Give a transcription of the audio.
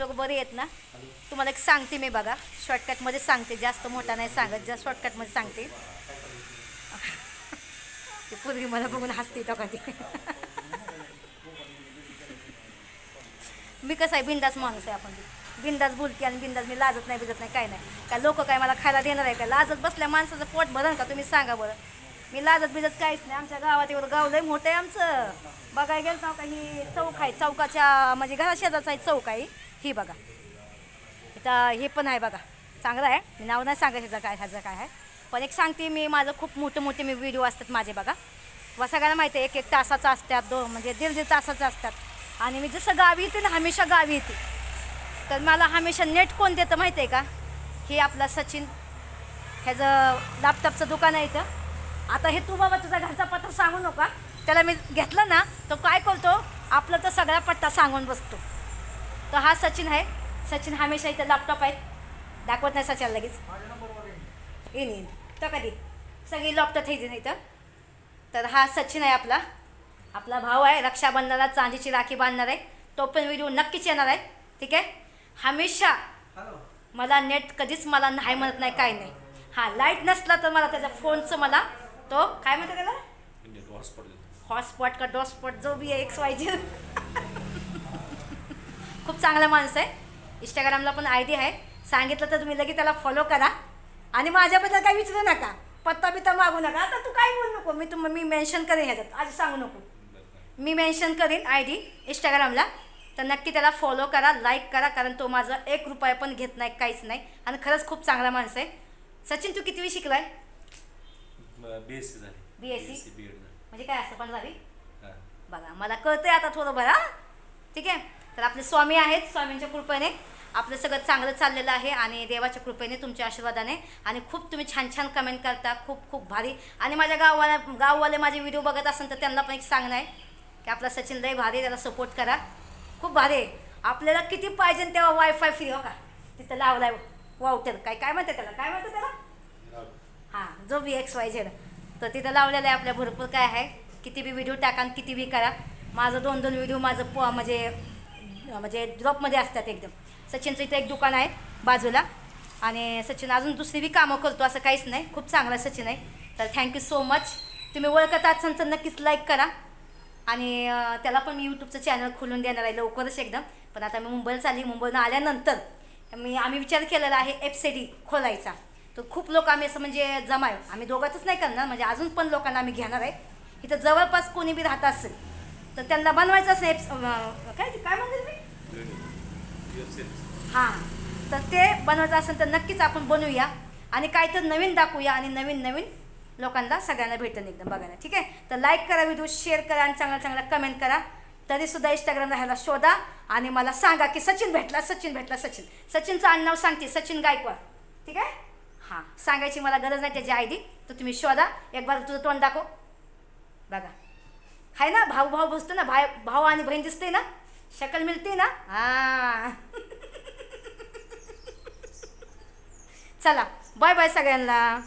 लोक बरे आहेत ना? तुम्हाला एक सांगते मी बघा. शॉर्टकटमध्ये सांगते. जास्त मोठा नाही सांगत जास्त शॉर्टकटमध्ये सांगते. ती पूर्वी मला बघून हसते तो कधी मी कसं आहे बिंदास माणूस आहे आपण. बिंदास बोलते आणि बिंदास मी लाजत नाही बिजत नाही काय नाही. काय लोक काय मला खायला देणार आहे का? लाजत बसल्या माणसाचं पोट भरण का तुम्ही सांगा बरं. मी लाजत बिजत काहीच नाही. आमच्या गावात एवढं गाव लय मोठं आहे आमचं. बघायला गेलं ना का ही चौक आहे. चौकाच्या म्हणजे घरा शेजारचा आहे चौक आहे. ही बघा. इथं हे पण आहे बघा. चांगलं आहे. मी नाव नाही सांगा ह्याचं काय ह्याचं काय आहे. पण एक सांगते मी माझं खूप मोठे मोठे मी व्हिडिओ असतात माझे बघा. व सगळ्यांना माहिती आहे एक एक तासाचं असतात दोन म्हणजे दीड दीड तासाचं असतात. आणि मी जसं गावी येते ना हमेशा गावी येते. तर मला हमेशा नेट कोण देतं माहिती आहे का? हे आपला सचिन. ह्याचं लॅपटॉपचं दुकान आहे इथं. आता हे तू बाबा तुझा घरचा पत्ता सांगू नका. त्याला मी घेतला ना तो काय करतो? आपला तर सगळा पत्ता सांगून बसतो. तर हा सचिन आहे. सचिन हमेशा इथं लॅपटॉप आहे दाखवत नाही सचिन लगेच. येईन येईन. तर कधी? सगळी लॅपटॉप येते इथं तर हा सचिन आहे आपला. आपला भाऊ आहे. रक्षाबंधनात चांदीची राखी बांधणार आहे. तो पण व्हिडिओ नक्कीच येणार आहे. ठीक आहे? हमेशा मला नेट कधीच मला नाही म्हणत नाही काय नाही. हा लाइट नसला तर मला त्याच्या फोनचं मला तो काय म्हणतो त्याला? हॉटस्पॉट का डॉटस्पॉट जो बी आहे एक्स वाय झेड खूप चांगला माणूस आहे. इंस्टाग्रामला पण आय डी आहे. सांगितलं तर तुम्ही लगेच त्याला फॉलो करा. आणि माझ्याबद्दल काही विचारू नका. पत्ता बित्ता मागू नका. आता तू काही बोलू नको. मी तुम मी मेन्शन करेन ह्याच्यात. आज सांगू नको. मी मेन्शन करेन आय डी इंस्टाग्रामला तर नक्की त्याला फॉलो करा लाईक करा कारण तो माझा एक रुपया पण घेत नाही काहीच नाही. आणि खरंच खूप चांगला माणूस आहे. सचिन तू कितवी शिकलाय? बी एस सी झाली? बी एड म्हणजे काय असतं पण झाली? बघा मला कळतंय आता थोडं बरं? ठीक आहे? तर आपले स्वामी आहेत स्वामींच्या कृपेने. आपलं सगळं चांगलं चाललेलं आहे आणि देवाच्या कृपेने तुमच्या आशीर्वादाने. आणि खूप तुम्ही छान छान कमेंट करता खूप खूप भारी. आणि माझ्या गाववाल्या गाववाले माझे व्हिडिओ बघत असेल तर त्यांना पण एक सांगणं आहे की आपला सचिन लय भारी आहे, त्याला सपोर्ट करा. खूप भारी आहे. आपल्याला किती पाहिजे तेव्हा वायफाय फ्री हो का? तिथं लावलाय. वावटर काय काय म्हणते त्याला? काय म्हणते त्याला? हां जो बी एक्स वाय झेड तर तिथं लावलेलं आहे आपल्या भरपूर काय आहे. किती बी व्हिडिओ टाका किती बी करा. माझं दोन दोन व्हिडिओ माझं प म्हणजे म्हणजे ड्रॉपमध्ये असतात एकदम. सचिनचं इथं एक दुकान आहे बाजूला. आणि सचिन अजून दुसरी बी कामं करतो असं काहीच नाही. खूप चांगला सचिन आहे. तर थँक्यू सो मच तुम्ही ओळखत असाल तर नक्कीच लाईक करा. आणि त्याला पण मी यूट्यूबचं चॅनल खोलून देणार आहे लवकरच एकदम. पण आता मी मुंबईला चालली मुंबईनं आल्यानंतर मी आम्ही विचार केलेला आहे एफ सी डी खोलायचा. तर खूप लोक आम्ही असं म्हणजे जमाय आम्ही दोघातच नाही करणार म्हणजे अजून पण लोकांना आम्ही घेणार आहे. इथं जवळपास कोणी बी राहत असेल तर त्यांना बनवायचं असेल एफ काय काय म्हणते मी हां. तर ते बनवायचं असेल तर नक्कीच आपण बनवूया. आणि काय नवीन दाखवूया आणि नवीन नवीन लोकांना सगळ्यांना भेटेल एकदम बघायला. ठीक आहे? तर लाईक करा व्हिडिओ शेअर करा आणि चांगला चांगला कमेंट करा. तरीसुद्धा इंस्टाग्रामला ह्याला शोधा आणि मला सांगा की सचिन भेटला सचिन भेटला सचिन. सचिनचं आडनाव सांगते सचिन गायकवाड. ठीक आहे? हां. सांगायची मला गरज नाही त्याची आय डी तर तुम्ही शोधा. एक बार तुझं तोंड दाखव. बघा. आहे ना? भाऊ भाऊ बसतो ना? भाई भाऊ आणि बहीण दिसते ना? शकल मिळते ना? हां. चला बाय बाय सगळ्यांना.